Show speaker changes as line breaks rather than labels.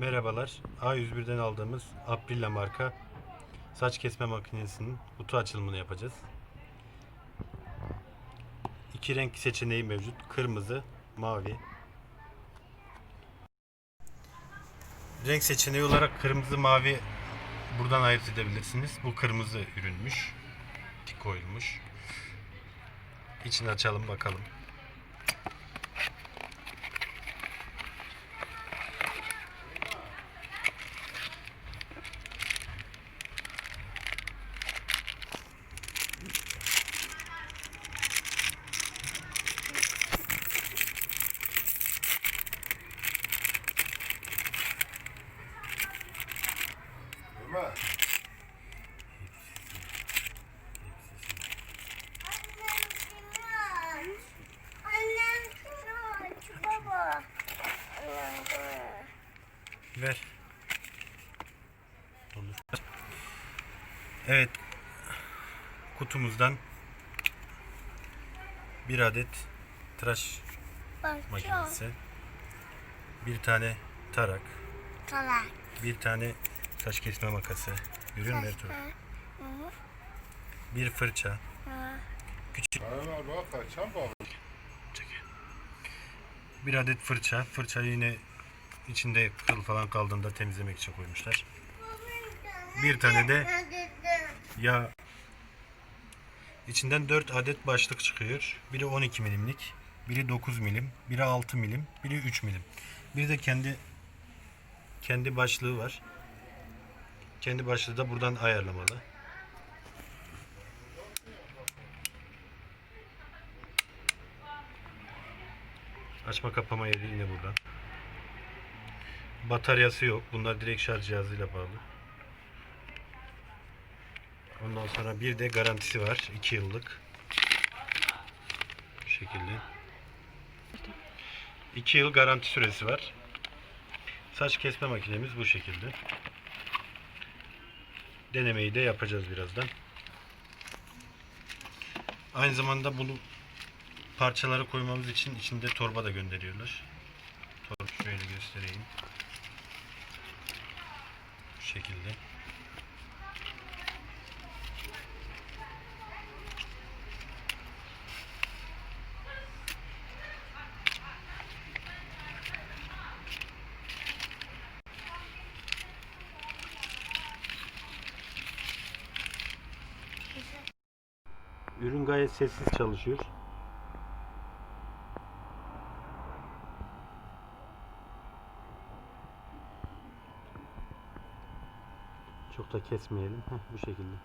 Merhabalar. A101'den aldığımız Aprilla marka saç kesme makinesinin kutu açılımını yapacağız. İki renk seçeneği mevcut. Kırmızı, mavi. Renk seçeneği olarak kırmızı, mavi buradan ayırt edebilirsiniz. Bu kırmızı ürünmüş. Tik koyulmuş. İçini açalım bakalım.
Baba.
Ver. Olur. Evet. Kutumuzdan bir adet tıraş
Bak
makinesi, bir tane tarak,
Talak.
bir tane saç kesme makası, ürün Mertur, bir fırça, küçük bir adet fırça. Fırçayı yine içinde kıl falan kaldığında temizlemek için koymuşlar. Bir tane de ya içinden 4 adet başlık çıkıyor. Biri 12 milimlik, biri 9 milim, biri 6 milim, biri 3 milim. Bir de kendi kendi başlığı var. Kendi başlığı da buradan ayarlamalı. Açma kapama yeri yine burada. Bataryası yok. Bunlar direkt şarj cihazıyla bağlı. Ondan sonra bir de garantisi var. 2 yıllık. Bu şekilde. 2 yıl garanti süresi var. Saç kesme makinemiz bu şekilde. Denemeyi de yapacağız birazdan. Aynı zamanda bunu parçaları koymamız için içinde torba da gönderiyorlar. Torba şöyle göstereyim. Bu şekilde. Ürün gayet sessiz çalışıyor. Çok da kesmeyelim. Heh, bu şekilde.